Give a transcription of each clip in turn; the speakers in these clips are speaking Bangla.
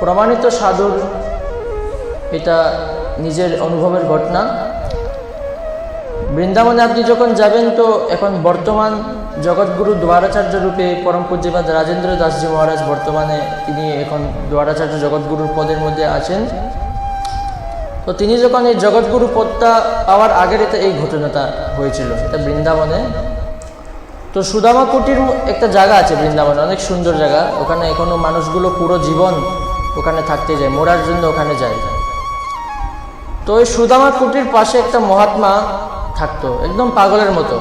প্রমাণিত সাধুর এটা নিজের অনুভবের ঘটনা। বৃন্দাবনে আপনি যখন যাবেন তো এখন বর্তমান জগৎগুরু দ্বারাচার্য রূপে পরম পূজ্যপাদ রাজেন্দ্র দাসজি মহারাজ বর্তমানে তিনি এখন দ্বারাচার্য জগৎগুরুর পদের মধ্যে আছেন। তো তিনি যখন এই জগৎগুরু পদটা পাওয়ার আগের এটা এই ঘটনাটা হয়েছিল এটা বৃন্দাবনে। তো সুদামা কুটির একটা জায়গা আছে বৃন্দাবনে, অনেক সুন্দর জায়গা। ওখানে এখনও মানুষগুলো পুরো জীবন ওখানে থাকতে যায়, মরার জন্য ওখানে যায়। তো ওই সুদামা কুটির পাশে একটা মহাত্মা থাকতো, একদম পাগলের মতো।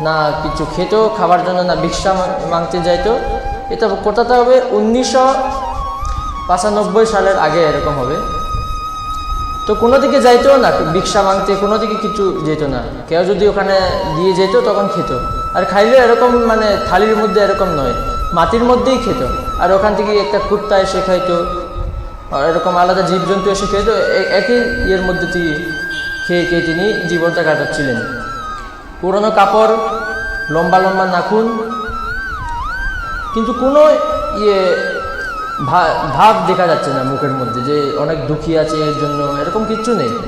না কিছু খেত, খাবার জন্য না ভিক্ষা মাংতে যাইতো। এটা কোথাতে হবে? উনিশশো পঁচানব্বই সালের আগে এরকম হবে। তো কোনো দিকে যাইতো না, ভিক্ষা মাংতে, কোনো দিকে কিছু যেত না। কেউ যদি ওখানে দিয়ে যেত তখন খেত। আর খাইলে এরকম মানে থালির মধ্যে এরকম নয়। মাটির মধ্যেই খেত। আর ওখান থেকে একটা কুত্তা এসে খাইতো। এরকম আলাদা জীবজন্তু এসে খেতো একই ইয়ের মধ্যে থেকে খেয়ে খেয়ে তিনি জীবনটা কাটাচ্ছিলেন। পুরনো কাপড়, লম্বা লম্বা নাখুন। কিন্তু কোনো ইয়ে ভাব দেখা যাচ্ছে না মুখের মধ্যে যে অনেক দুঃখী আছে এর জন্য, এরকম কিচ্ছু নেই।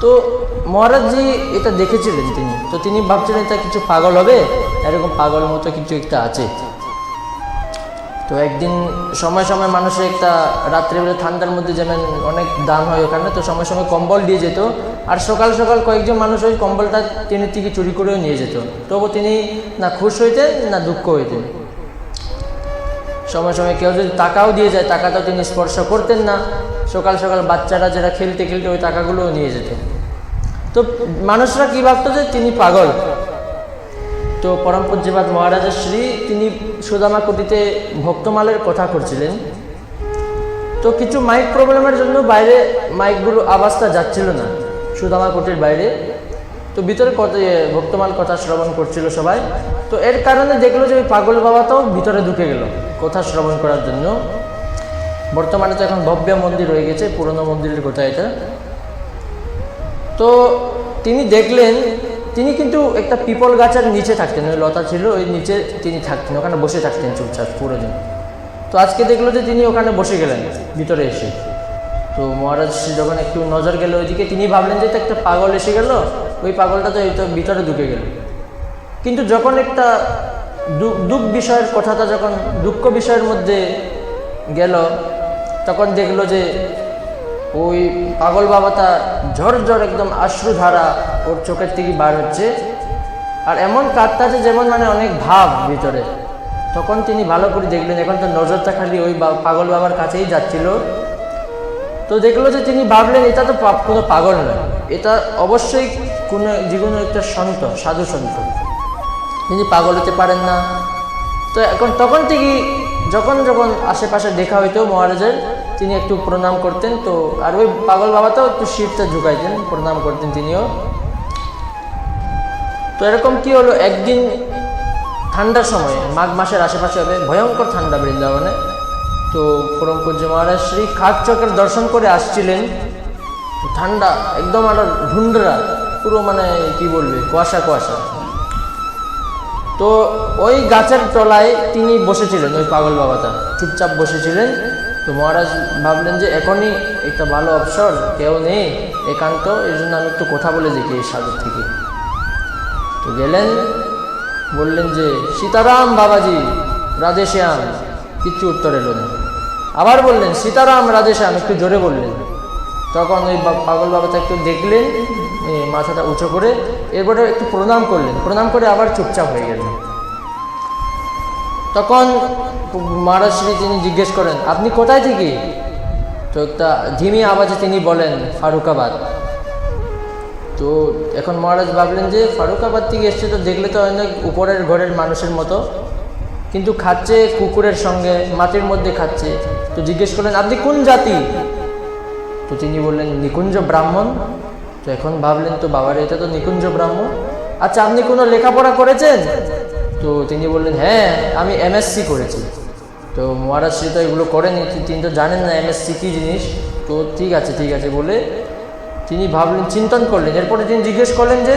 তো মহারাজজি এটা দেখেছিলেন তিনি। তো তিনি ভাবছিলেন এটা কিছু পাগল হবে? এরকম পাগল মতো কিছু একটা আছে। তো একদিন সময় সময় মানুষের একটা রাত্রিবেলা ঠান্ডার মধ্যে যেমন অনেক দাম হয় ওখানে, তো সময় সময় কম্বল দিয়ে যেত। আর সকাল সকাল কয়েকজন মানুষ ওই কম্বলটা তিনি থেকে চুরি করেও নিয়ে যেত। তবু তিনি না খুশ হইতেন, না দুঃখ হইতেন। সময় সময় কেউ যদি টাকাও দিয়ে যায়, টাকাটাও তিনি স্পর্শ করতেন না। সকাল সকাল বাচ্চারা যারা খেলতে খেলতে ওই টাকাগুলোও নিয়ে যেত। তো মানুষরা কি ভাবতো যে তিনি পাগল? তো পরম পূজ্যপাত মহারাজা শ্রী, তিনি সুদামা কুটিতে ভক্তমালের কথা করছিলেন। তো কিছু মাইক প্রবলেমের জন্য বাইরে মাইকগুলো আওয়াজটা যাচ্ছিল না সুদামা কুটির বাইরে। তো ভিতরে কত ভক্তমাল কথা শ্রবণ করছিল সবাই। তো এর কারণে দেখল যে ওই পাগল বাবাটাও ভিতরে ঢুকে গেল কথা শ্রবণ করার জন্য। বর্তমানে তো এখন ভব্য মন্দির হয়ে গেছে, পুরনো মন্দিরের কথা এটা। তো তিনি দেখলেন তিনি কিন্তু একটা পিপল গাছের নিচে থাকতেন, ওই লতা ছিল ওই নিচে তিনি থাকতেন, ওখানে বসে থাকতেন চুপচাপ পুরো দিন। তো আজকে দেখল যে তিনি ওখানে বসে গেলেন, ভিতরে এসে। তো মহারাজ যখন একটু নজর গেল ওইদিকে, তিনি ভাবলেন যে একটা পাগল এসে গেল, ওই পাগলটা তো ভিতরে ঢুকে গেল। কিন্তু যখন একটা দুঃখ বিষয়ের কথাটা, যখন দুঃখ বিষয়ের মধ্যে গেল, তখন দেখল যে ওই পাগল বাবাটা ঝরঝর একদম আশ্রুধারা ওর চোখের থেকে বার হচ্ছে। আর এমন কাঁদতাছে যেমন মানে অনেক ভাব ভিতরে। তখন তিনি ভালো করে দেখলেন, এখন তো নজরটা খালি ওই পাগল বাবার কাছেই যাচ্ছিল। তো দেখল যে তিনি ভাবলেন, এটা তো কোনো পাগল নয়। এটা অবশ্যই কোনো যে কোনো একটা সন্ত, সাধু সন্ত। তিনি পাগল হতে পারেন না। তো এখন তখন থেকে যখন যখন আশেপাশে দেখা হইতো মহারাজের তিনি একটু প্রণাম করতেন, তো আর ওই পাগল বাবাটাও একটু শিরটা ঝুঁকাইতেন প্রণাম করতেন তিনিও। তো এরকম কি হলো? একদিন ঠান্ডার সময়, মাঘ মাসের আশেপাশে হবে, ভয়ঙ্কর ঠান্ডা বৃন্দাবনে। তো পরম পূজ্য মহারাজ শ্রী খাট চকের দর্শন করে আসছিলেন। ঠান্ডা একদম আরও ঢুন্ডরা পুরো মানে কি বলবে, কুয়াশা কুয়াশা। তো ওই গাছের তলায় তিনি বসেছিলেন, ওই পাগল বাবাটা, চুপচাপ বসেছিলেন। তো মহারাজ ভাবলেন যে এখনই একটা ভালো অবসর, কেউ নেই একান্ত এই জন্য আমি একটু কথা বলে দেখি এই সাধুর থেকে। তো গেলেন, বললেন যে, সীতারাম বাবাজি, রাধেশ্যাম। কিচ্ছু উত্তর এলো না। আবার বললেন, সীতারাম, রাধেশ্যাম, একটু জোরে বললেন। তখন ওই পাগল বাবাটা একটু দেখলেন মাথাটা উঁচু করে, এরপরে একটু প্রণাম করলেন। প্রণাম করে আবার চুপচাপ হয়ে গেলেন। তখন মহারাজ শ্রী তিনি জিজ্ঞেস করেন, আপনি কোথায় থেকে? তো একটা ধিমি আওয়াজে তিনি বলেন, ফারুকাবাদ। তো এখন মহারাজ ভাবলেন যে ফারুকাবাদ থেকে এসছে তো দেখলে তো অনেক উপরের ঘরের মানুষের মতো, কিন্তু খাচ্ছে কুকুরের সঙ্গে, মাটির মধ্যে খাচ্ছে। তো জিজ্ঞেস করলেন, আপনি কোন জাতি? তো তিনি বললেন, নিকুঞ্জ ব্রাহ্মণ। তো এখন ভাবলেন, তো বাবার, এটা তো নিকুঞ্জ ব্রাহ্মণ। আচ্ছা আপনি কোনো লেখাপড়া করেছেন? তো তিনি বললেন হ্যাঁ আমি এমএসসি করেছি। তো মহারাজ তো এগুলো করেনি তিনি তো জানেন না এমএসসি কী জিনিস। তো ঠিক আছে ঠিক আছে বলে তিনি ভাবলেন, চিন্তন করলেন। এরপরে তিনি জিজ্ঞেস করলেন যে,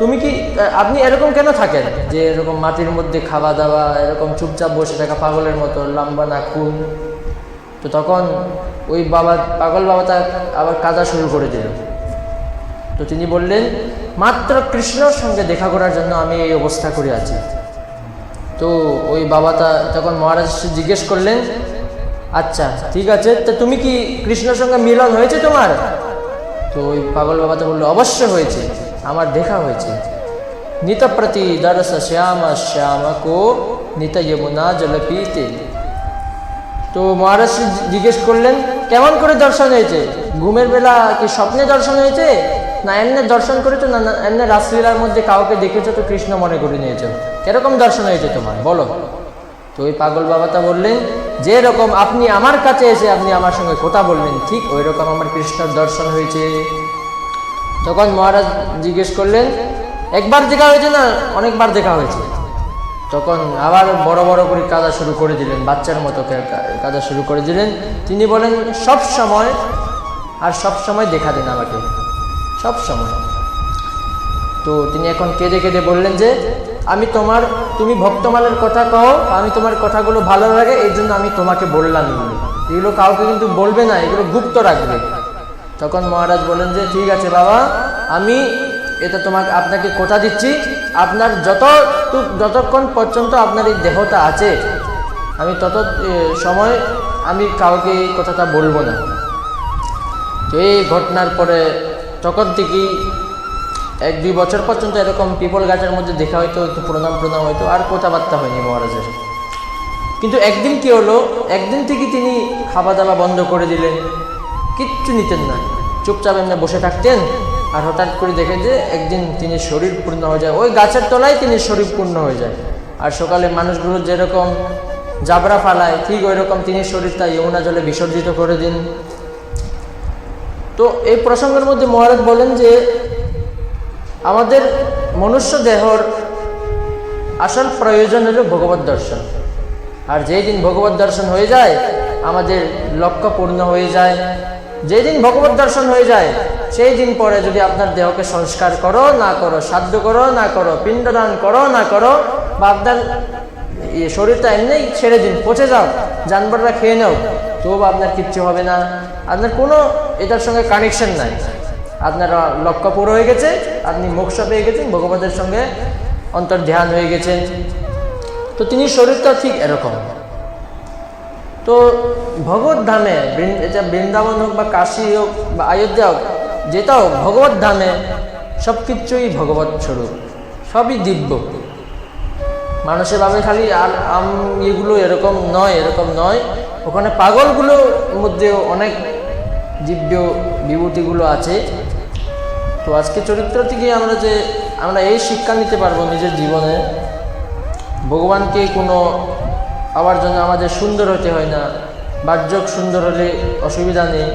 তুমি কি আপনি এরকম কেন থাকেন? যে এরকম মাটির মধ্যে খাওয়া দাওয়া, এরকম চুপচাপ বসে থাকা পাগলের মতো, লম্বা নাখুন তো তখন ওই বাবা, পাগল বাবা তার আবার কাঁদা শুরু করে দিল। তো তিনি বললেন, মাত্র কৃষ্ণর সঙ্গে দেখা করার জন্য আমি এই অবস্থা করে আছি। তো ওই বাবাটা তখন মহারাজ জিজ্ঞেস করলেন আচ্ছা ঠিক আছে, তো তুমি কি কৃষ্ণের সঙ্গে মিলন হয়েছে তোমার? তো ওই পাগল বাবা বাবাটা বলল, অবশ্য হয়েছে, আমার দেখা হয়েছে। নিত প্রতি দরস শ্যাম শ্যাম কো নিত যমুনা জলপিতে। তো মহারাজ জিজ্ঞেস করলেন, কেমন করে দর্শন হয়েছে? ঘুমের বেলা কি স্বপ্নে দর্শন হয়েছে? না, এমনি দর্শন করেছ না এমনি রাসলীলার মধ্যে কাউকে দেখেছ তো কৃষ্ণ মনে করে নিয়েছো? কীরকম দর্শন হয়েছে তোমার? বলো। তো ওই পাগল বাবাটা বললেন যে রকম আপনি আমার কাছে এসে আপনি আমার সঙ্গে কথা বললেন, ঠিক ওই রকম আমার কৃষ্ণর দর্শন হয়েছে। তখন মহারাজ জিজ্ঞেস করলেন, একবার দেখা হয়েছে না? অনেকবার দেখা হয়েছে? তখন আবার বড় বড় করে কাদা শুরু করে দিলেন, বাচ্চার মতো কাদা শুরু করে দিলেন। তিনি বলেন, সব সময়, আর সব সময় দেখা দিন আমাকে। সব সময়। তো তিনি এখন কেঁদে কেঁদে বললেন যে, আমি তোমার, তুমি ভক্তমালের কথা কও, আমি তোমার কথাগুলো ভালো লাগে, এই জন্য আমি তোমাকে বললাম এগুলো কাউকে কিন্তু বলবে না, এগুলো গুপ্ত রাখবে। তখন মহারাজ বলেন যে, ঠিক আছে বাবা, আমি এটা তোমাকে, আপনাকে কথা দিচ্ছি। আপনার যত যতক্ষণ পর্যন্ত আপনার এই দেহটা আছে, আমি তত সময় আমি কাউকে এই কথাটা বলব না। তো এই ঘটনার পরে তখন থেকেই এক দুই বছর পর্যন্ত এরকম পিপল গাছের মধ্যে দেখা হয়তো একটু প্রণাম প্রণাম হয়তো আর কথাবার্তা হয়নি মহারাজের। কিন্তু একদিন কি হলো, একদিন থেকে তিনি খাওয়া দাওয়া বন্ধ করে দিলেন। কিচ্ছু নিতেন না। চুপচাপ এমনি বসে থাকতেন আর হঠাৎ করে দেখে যে একদিন তিনি শরীর পূর্ণ হয়ে যায়। ওই গাছের তলায় তিনি শরীর পূর্ণ হয়ে যায়। আর সকালে মানুষগুলো যেরকম জাবরা ফালায়, ঠিক ওই রকম তিনি শরীরটা যমুনা জলে বিসর্জিত করে দিন। তো এই প্রসঙ্গের মধ্যে মহারাজ বলেন যে আমাদের মনুষ্য দেহর আসল প্রয়োজন হলো ভগবত দর্শন। আর যেই দিন ভগবত দর্শন হয়ে যায়, আমাদের লক্ষ্য পূর্ণ হয়ে যায়। যেই দিন ভগবত দর্শন হয়ে যায়, সেই দিন পরে যদি আপনার দেহকে সংস্কার করো, না করো, সাধ্য করো, না করো, পিণ্ডদান করো, না করো, বা আপনার শরীরটা এমনি ছেড়ে দিন, পচে যাও জানবাররা খেয়ে নাও, তবু আপনার কিচ্ছু হবে না। আপনার কোনো এটার সঙ্গে কানেকশন নাই। আপনার লক্ষ্য পুরো হয়ে গেছে, আপনি মোক্ষ পেয়ে গেছেন, ভগবতের সঙ্গে অন্তর ধ্যান হয়ে গেছেন তো তিনি শরীরটা ঠিক এরকম। তো ভগবত ধামে এটা বৃন্দাবন হোক বা কাশী হোক বা অযোধ্যা হোক, যেটা হোক, ভগবত ধামে সব কিছুই ভগবত স্বরূপ, সবই দিব্য। মানুষের ভাবে খালি আর আম এগুলো এরকম নয় এরকম নয়। ওখানে পাগলগুলোর মধ্যেও অনেক দিব্য বিভূতিগুলো আছে। তো আজকে চরিত্র থেকে আমরা যে, আমরা এই শিক্ষা নিতে পারব নিজের জীবনে। ভগবানকে কোনো পাওয়ার জন্য আমাদের সুন্দর হতে হয় না, বাহ্যক সুন্দর হলে অসুবিধা নেই।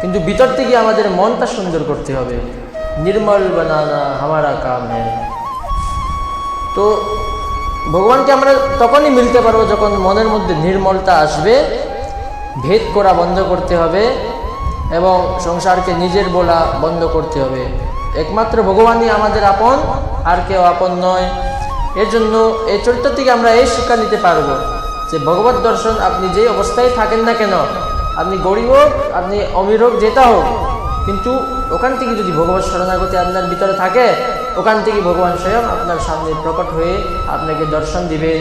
কিন্তু ভিতর থেকে আমাদের মনটা সুন্দর করতে হবে। নির্মল বানানা হামারা কাম হ্যাঁ তো ভগবানকে আমরা তখনই মিলতে পারব যখন মনের মধ্যে নির্মলতা আসবে। ভেদ করা বন্ধ করতে হবে। এবং সংসারকে নিজের বলা বন্ধ করতে হবে। একমাত্র ভগবানই আমাদের আপন, আর কেউ আপন নয়। এর জন্য এই চরিত্র থেকে আমরা এই শিক্ষা নিতে পারব যে ভগবত দর্শন আপনি যেই অবস্থায় থাকেন না কেন, আপনি গরিব হোক, আপনি অমির হোক, যেটা হোক, কিন্তু ওখান থেকে যদি ভগবত শরণাগতি আপনার ভিতরে থাকে, ওখান থেকে ভগবান স্বয়ং আপনার সামনে প্রকট হয়ে আপনাকে দর্শন দিবেন।